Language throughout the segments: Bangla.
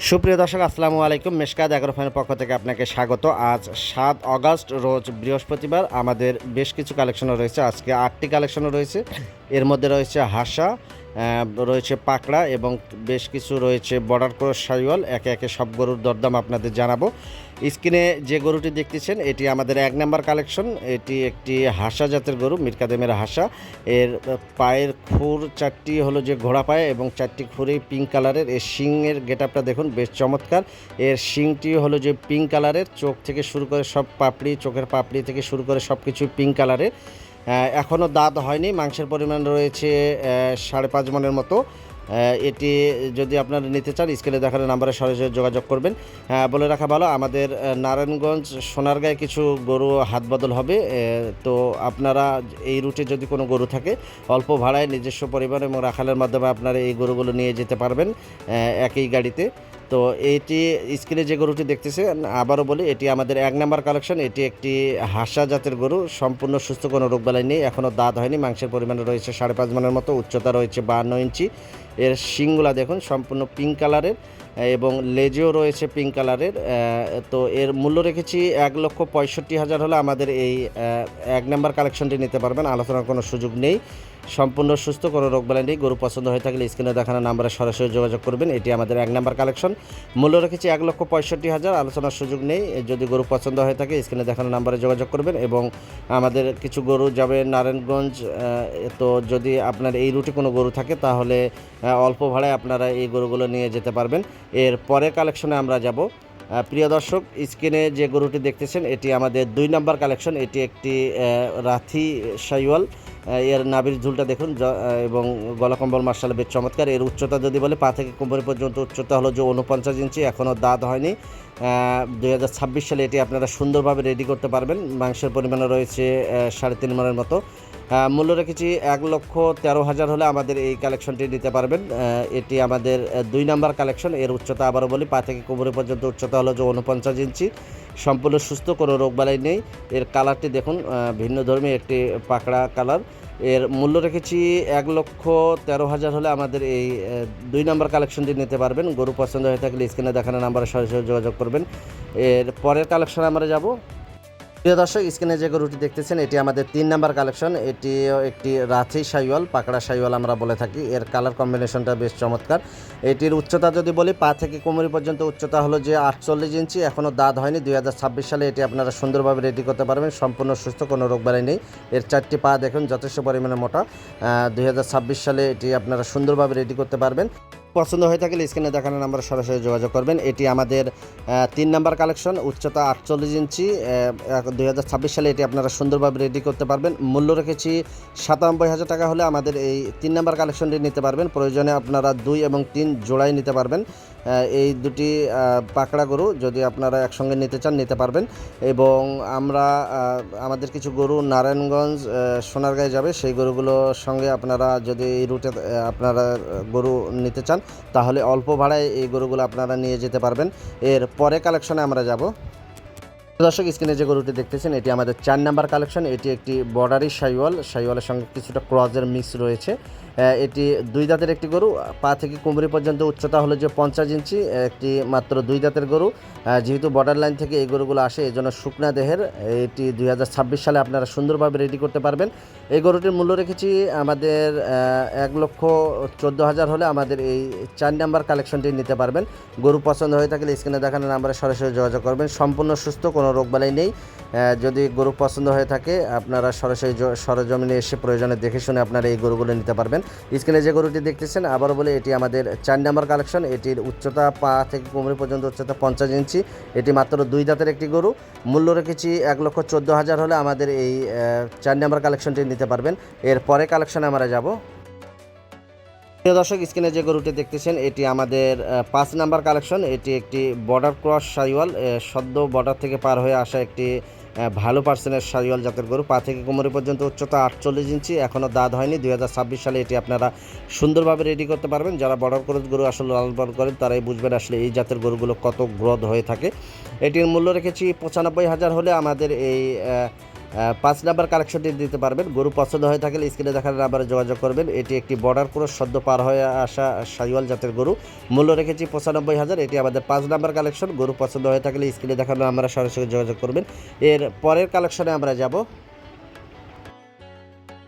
সুপ্রিয় দর্শক, আসসালামু আলাইকুম। মেশকাদ এগারো ফাইনের পক্ষ থেকে আপনাকে স্বাগত। আজ সাত অগস্ট, রোজ বৃহস্পতিবার। আমাদের বেশ কিছু কালেকশনও রয়েছে। আজকে আটটি কালেকশনও রয়েছে। এর মধ্যে রয়েছে হাসা রয়েছে পাকড়া এবং বেশ কিছু রয়েছে বর্ডার ক্রস সাইওয়াল একে একে সব গরুর দরদাম আপনাদের জানাব। স্ক্রিনে যে গরুটি দেখতেছেন, এটি আমাদের এক নাম্বার কালেকশন। এটি একটি হাসা জাতের গরু, মিরকাদেমের হাসা। এর পায়ের খুর চারটি হলো যে ঘোড়া পায়ে এবং চারটি খুরেই পিঙ্ক কালারের এর শিংয়ের গেট আপটা দেখুন, বেশ চমৎকার। এর শিংটি হলো যে পিঙ্ক কালারের চোখ থেকে শুরু করে সব পাপড়ি, চোখের পাপড়ি থেকে শুরু করে সব কিছু পিঙ্ক কালারের এখনও দাঁত হয়নি মাংসের পরিমাণ রয়েছে সাড়ে পাঁচ মনের মতো। এটি যদি আপনারা নিতে চান স্কেলে দেখানো নাম্বারে সরাসরি যোগাযোগ করবেন। হ্যাঁ, বলে রাখা ভালো আমাদের নারায়ণগঞ্জ সোনারগাঁয়ে কিছু গরু হাত বদল হবে তো আপনারা এই রুটে যদি কোনো গরু থাকে অল্প ভাড়ায় নিজস্ব পরিবার এবং রাখালের মাধ্যমে আপনারা এই গরুগুলো নিয়ে যেতে পারবেন একই গাড়িতে। তো এটি স্ক্রিনে যে গরুটি দেখতেছেন আবারও বলি, এটি আমাদের এক নাম্বার কালেকশন এটি একটি হাসা জাতের গরু, সম্পূর্ণ সুস্থ কোনো রোগবালাই নেই এখনও দাঁত হয়নি, মাংসের পরিমাণ রয়েছে সাড়ে পাঁচ মনের মতো, উচ্চতা রয়েছে বাহান্ন ইঞ্চি। এর শিংগুলা দেখুন, সম্পূর্ণ পিঙ্ক কালারের এবং লেজেও রয়েছে পিঙ্ক কালারের তো এর মূল্য রেখেছি এক লক্ষ পঁয়ষট্টি হাজার হলে আমাদের এই এক নাম্বার কালেকশনটি নিতে পারবেন, আলোচনার কোনো সুযোগ নেই। সম্পূর্ণ সুস্থ কোনো রোগবালাই নেই। গরু পছন্দ হয়ে থাকলে স্ক্রিনে দেখানো নাম্বারে সরাসরি যোগাযোগ করবেন। এটি আমাদের এক নাম্বার কালেকশন মূল্য রেখেছি এক লক্ষ পঁয়ষট্টি হাজার। আলোচনার সুযোগ নেই। যদি গরু পছন্দ হয়ে থাকে, স্ক্রিনে দেখানো নাম্বারে যোগাযোগ করবেন এবং আমাদের কিছু গরু যাবে নারায়ণগঞ্জ তো যদি আপনার এই রুটে কোনো গরু থাকে, তাহলে অল্প ভাড়ায় আপনারা এই গরুগুলো নিয়ে যেতে পারবেন। এর পরের কালেকশনে আমরা যাব। প্রিয় দর্শক, স্ক্রিনে যে গরুটি দেখতেছেন, এটি আমাদের দুই নম্বর কালেকশন। এটি একটি রাথি সাইওয়াল এর নাবির ঝুলটা দেখুন এবং গলা এবং গলাকম্বল মার্শাল বেশ চমৎকার। এর উচ্চতা যদি বলে, পা থেকে কোমর পর্যন্ত উচ্চতা হলো যে উনপঞ্চাশ ইঞ্চি এখনও দাঁত হয়নি। দুই হাজার ছাব্বিশ সালে এটি আপনারা সুন্দরভাবে রেডি করতে পারবেন। মাংসের পরিমাণে রয়েছে সাড়ে তিন মনের মতো। মূল্য রেখেছি এক লক্ষ তেরো হাজার হলে আমাদের এই কালেকশনটি নিতে পারবেন। এটি আমাদের দুই নাম্বার কালেকশন এর উচ্চতা আবারও বলি পা থেকে কোমরে পর্যন্ত উচ্চতা হলো যে উনপঞ্চাশ ইঞ্চি। সম্পূর্ণ সুস্থ, কোনো রোগবালাই নেই। এর কালারটি দেখুন ভিন্ন ধর্মী একটি পাকড়া কালার। এর মূল্য রেখেছি এক লক্ষ তেরো হাজার হলে আমাদের এই দুই নাম্বার কালেকশনটি নিতে পারবেন। গরু পছন্দ হয়ে থাকলে স্ক্রিনে দেখানো নাম্বারে সরাসরি যোগাযোগ করবেন। এর পরের কালেকশন আমরা যাব। প্রিয় দর্শক, স্ক্রিনে যে গরুটি দেখতেছেন, এটি আমাদের তিন নাম্বার কালেকশন। এটি একটি রাথি সাইওয়াল, পাকড়া সাইওয়াল আমরা বলে থাকি। এর কালার কম্বিনেশনটা বেশ চমৎকার। এটির উচ্চতা যদি বলি, পা থেকে কোমরি পর্যন্ত উচ্চতা হলো যে আটচল্লিশ ইঞ্চি এখনও দাঁত হয়নি। দুই হাজার ছাব্বিশ সালে এটি আপনারা সুন্দরভাবে রেডি করতে পারবেন, সম্পূর্ণ সুস্থ, কোনো রোগ রোগবালাই নেই। এর চারটি পা দেখুন, যথেষ্ট পরিমাণে মোটা। দুই হাজার ছাব্বিশ সালে এটি আপনারা সুন্দরভাবে রেডি করতে পারবেন। পছন্দ হয়ে থাকলে স্ক্রিনে দেখানো নাম্বারে সরাসরি যোগাযোগ করবেন। এটি আমাদের তিন নাম্বার কালেকশন, উচ্চতা আটচল্লিশ ইঞ্চি দুই সালে এটি আপনারা সুন্দরভাবে রেডি করতে পারবেন। মূল্য রেখেছি সাতানব্বই হাজার টাকা হলে আমাদের এই তিন নাম্বার কালেকশনটি নিতে পারবেন। প্রয়োজনে আপনারা দুই এবং তিন জোড়াই নিতে পারবেন। এই দুটি পাকড়া গরু যদি আপনারা একসঙ্গে নিতে চান নিতে পারবেন। এবং আমরা আমাদের কিছু গরু নারায়ণগঞ্জ সোনারগাঁয়ে যাবে। সেই গরুগুলোর সঙ্গে আপনারা যদি এই রুটে আপনারা গরু নিতে চান তাহলে অল্প ভাড়ায় এই গরুগুলো আপনারা নিয়ে যেতে পারবেন। এর পরে কালেকশনে আমরা যাব। দর্শক, স্ক্রিনে যে গরুটি দেখতেছেন, এটি আমাদের চার নাম্বার কালেকশন। এটি একটি বর্ডারি সাইওয়াল। সাইওয়ালের সঙ্গে কিছুটা ক্রজের মিক্স রয়েছে। এটি দুই দাঁতের একটি গরু। পা থেকে কুমড়ি পর্যন্ত উচ্চতা হলো যে পঞ্চাশ ইঞ্চি, একটি মাত্র দুই দাঁতের গরু। যেহেতু বর্ডার লাইন থেকে এই গরুগুলো আসে, এই জন্য শুকনা দেহের, এটি দুই হাজার ছাব্বিশ সালে আপনারা সুন্দরভাবে রেডি করতে পারবেন। এই গরুটির মূল্য রেখেছি আমাদের এক লক্ষ চোদ্দ হাজার হলে আমাদের এই চার নাম্বার কালেকশনটি নিতে পারবেন। গরু পছন্দ হয়ে থাকলে স্ক্রিনে দেখানো নাম্বারে সরাসরি যোগাযোগ করবেন। সম্পূর্ণ সুস্থ, কোনো রোগবালাই নেই। যদি গরু পছন্দ হয়ে থাকে, আপনারা সরাসরি সরজমিনে এসে প্রয়োজনে দেখে শুনে আপনারা এই গরুগুলো নিতে পারবেন। স্ক্রিনে যে গরুটি দেখতেছেন আবার বলে, এটি আমাদের চার নাম্বার কালেকশন। এটির উচ্চতা পা থেকে কোমরি পর্যন্ত উচ্চতা পঞ্চাশ ইঞ্চি। এটি মাত্র দুই দাঁতের একটি গরু। মূল্য রেখেছি এক লক্ষ চোদ্দ হাজার হলে আমাদের এই চার নাম্বার কালেকশনটি নিতে পারবেন। এর পরে কালেকশনে আমরা যাব। প্রিয় দর্শক, স্ক্রিনে যে গরুটি দেখতেছেন, এটি আমাদের পাঁচ নাম্বার কালেকশন। এটি একটি বর্ডার ক্রস সাইওয়াল সদ্য বর্ডার থেকে পার হয়ে আসা একটি ভালো পার্সেন্টের সারিওয়াল জাতের গরু। পা থেকে কোমরে পর্যন্ত উচ্চতা আটচল্লিশ ইঞ্চি এখনও দাঁত হয়নি। দু হাজার ছাব্বিশ সালে এটি আপনারা সুন্দরভাবে রেডি করতে পারবেন। যারা বর্ডার ক্রস গরু আসলে লালন পালন করেন, তারাই বুঝবেন আসলে এই জাতের গরুগুলো কত গ্রোথ হয়ে থাকে। এটির মূল্য রেখেছি পঁচানব্বই হাজার হলে আমাদের এই পাঁচ নাম্বার কালেকশনটি দিতে পারবেন। গরু পছন্দ হয়ে থাকলে স্ক্রিনে দেখার নাম্বারে যোগাযোগ করবেন। এটি একটি বর্ডার ক্রস সদ্য পার হয়ে আসা সাইওয়াল জাতের গরু। মূল্য রেখেছি পঁচানব্বই হাজার। এটি আমাদের পাঁচ নাম্বার কালেকশন গরু পছন্দ হয়ে থাকলে স্ক্রিনে দেখানো আমরা সরাসরি যোগাযোগ করবেন। এর পরের কালেকশনে আমরা যাব।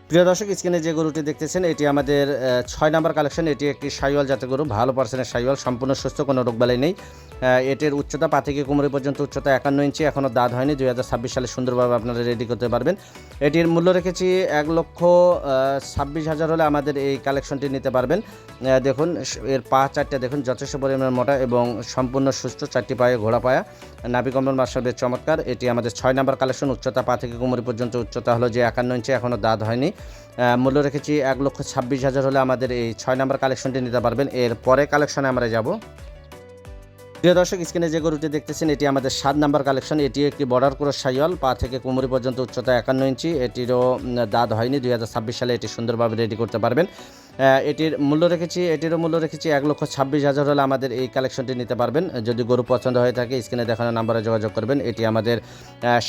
প্রিয় দর্শক স্ক্রিনে যে গরুটি দেখতেছেন, এটি আমাদের ছয় নাম্বার কালেকশন এটি একটি সাইওয়াল জাতের গরু। ভালো পার্সেন্টের সাইওয়াল, সম্পূর্ণ সুস্থ, কোনো রোগবালাই নেই। এটির উচ্চতা পা থেকে কোমরে পর্যন্ত উচ্চতা একান্ন ইঞ্চি এখনও দাঁত হয়নি। দুই হাজার ছাব্বিশ সালে সুন্দরভাবে আপনারা রেডি করতে পারবেন। এটির মূল্য রেখেছি এক লক্ষ ছাব্বিশ হাজার হলে আমাদের এই কালেকশনটি নিতে পারবেন। দেখুন, এর পা চারটে দেখুন, যথেষ্ট পরিমাণ মোটা এবং সম্পূর্ণ সুস্থ চারটি পায়ে ঘোড়া পায়া। মার্শাল বেশ চমৎকার। এটি আমাদের ছয় নাম্বার কালেকশন উচ্চতা পা থেকে কোমরে পর্যন্ত উচ্চতা হলো যে একান্ন ইঞ্চি এখনও দাঁত হয়নি। মূল্য রেখেছি এক লক্ষ ছাব্বিশ হাজার হলে আমাদের এই ছয় নাম্বার কালেকশনটি নিতে পারবেন। এর পরে কালেকশনে আমরা যাব। প্রিয় দর্শক, স্ক্রিনে যে গরুটি দেখতেছেন, এটি আমাদের সাত নাম্বার কালেকশন। এটি একটি বর্ডার ক্রস সাইওয়াল, পা থেকে কোমরি পর্যন্ত উচ্চতা একান্ন ইঞ্চি। এটিরও দাঁত হয়নি, দুই হাজার ছাব্বিশ সালে এটি সুন্দরভাবে রেডি করতে পারবেন। এটির মূল্য রেখেছি, এটিরও মূল্য রেখেছি এক লক্ষ ছাব্বিশ হাজার হলে আমাদের এই কালেকশনটি নিতে পারবেন। যদি গরু পছন্দ হয়ে থাকে, স্ক্রিনে দেখানো নাম্বারে যোগাযোগ করবেন। এটি আমাদের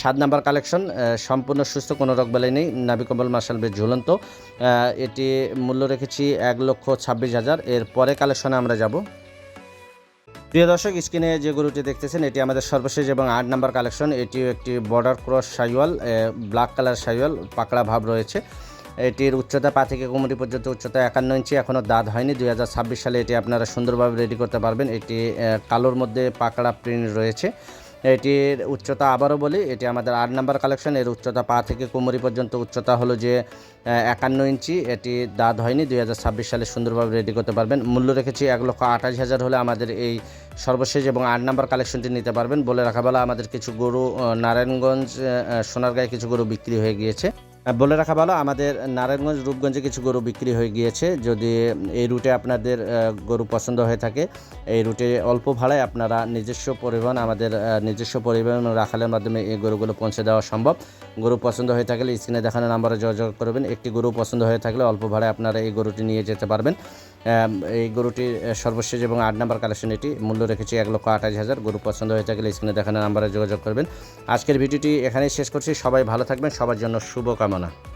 সাত নাম্বার কালেকশন। সম্পূর্ণ সুস্থ, কোনো রোগ বেলায় নেই। নাবি কম্বল মার্শাল বেশ ঝুলন্ত। এটি মূল্য রেখেছি এক লক্ষ ছাব্বিশ হাজার। এর পরে কালেকশনে আমরা যাব। প্রিয় দর্শক, স্ক্রিনে যে গরুটি দেখতেছেন, এটি আমাদের সর্বশেষ এবং আট নাম্বার কালেকশন। এটিও একটি border cross Sahiwal black colour Sahiwal, পাকড়া ভাব রয়েছে। এটির উচ্চতা পা থেকে কোমরি পর্যন্ত উচ্চতা একান্ন ইঞ্চি, এখনও দাঁত হয়নি। দুই হাজার ছাব্বিশ সালে এটি আপনারা সুন্দরভাবে রেডি করতে পারবেন। এটি কালোর মধ্যে পাকড়া প্রিন্ট রয়েছে। এটির উচ্চতা আবারও বলি, এটি আমাদের আট নাম্বার কালেকশন এর উচ্চতা পা থেকে কোমরি পর্যন্ত উচ্চতা হলো যে একান্ন ইঞ্চি। এটি দাঁত হয়নি, দুই হাজার ছাব্বিশ সালে সুন্দরভাবে রেডি করতে পারবেন। মূল্য রেখেছি এক লক্ষ আঠাশ হাজার হলে আমাদের এই সর্বশেষ এবং আট নাম্বার কালেকশনটি নিতে পারবেন। বলে রাখা বেলা, আমাদের কিছু গরু নারায়ণগঞ্জ সোনারগাঁয়ে কিছু গরু বিক্রি হয়ে গিয়েছে। বলে রাখা ভালো, আমাদের নারায়ণগঞ্জ, রূপগঞ্জে কিছু গরু বিক্রি হয়ে গিয়েছে। যদি এই রুটে আপনাদের গরু পছন্দ হয়ে থাকে, এই রুটে অল্প ভাড়ায় আপনারা নিজস্ব পরিবহন, আমাদের নিজস্ব পরিবহন রাখালের মাধ্যমে এই গরুগুলো পৌঁছে দেওয়া সম্ভব। গরু পছন্দ হয়ে থাকলে স্ক্রিনে দেখানো নাম্বারে যোগাযোগ করবেন। একটি গরু পছন্দ হয়ে থাকলে অল্প ভাড়ায় আপনারা এই গরুটি নিয়ে যেতে পারবেন। এই গরুটির সর্বশেষ এবং আট নাম্বার কালেকশন এটি। মূল্য রেখেছি এক লক্ষ আঠাশ হাজার। গরু পছন্দ হয়ে থাকলে স্ক্রিনে দেখানো নাম্বারে যোগাযোগ করবেন। আজকের ভিডিওটি এখানেই শেষ করছি। সবাই ভালো থাকবেন। সবার জন্য শুভকামনা। কামনা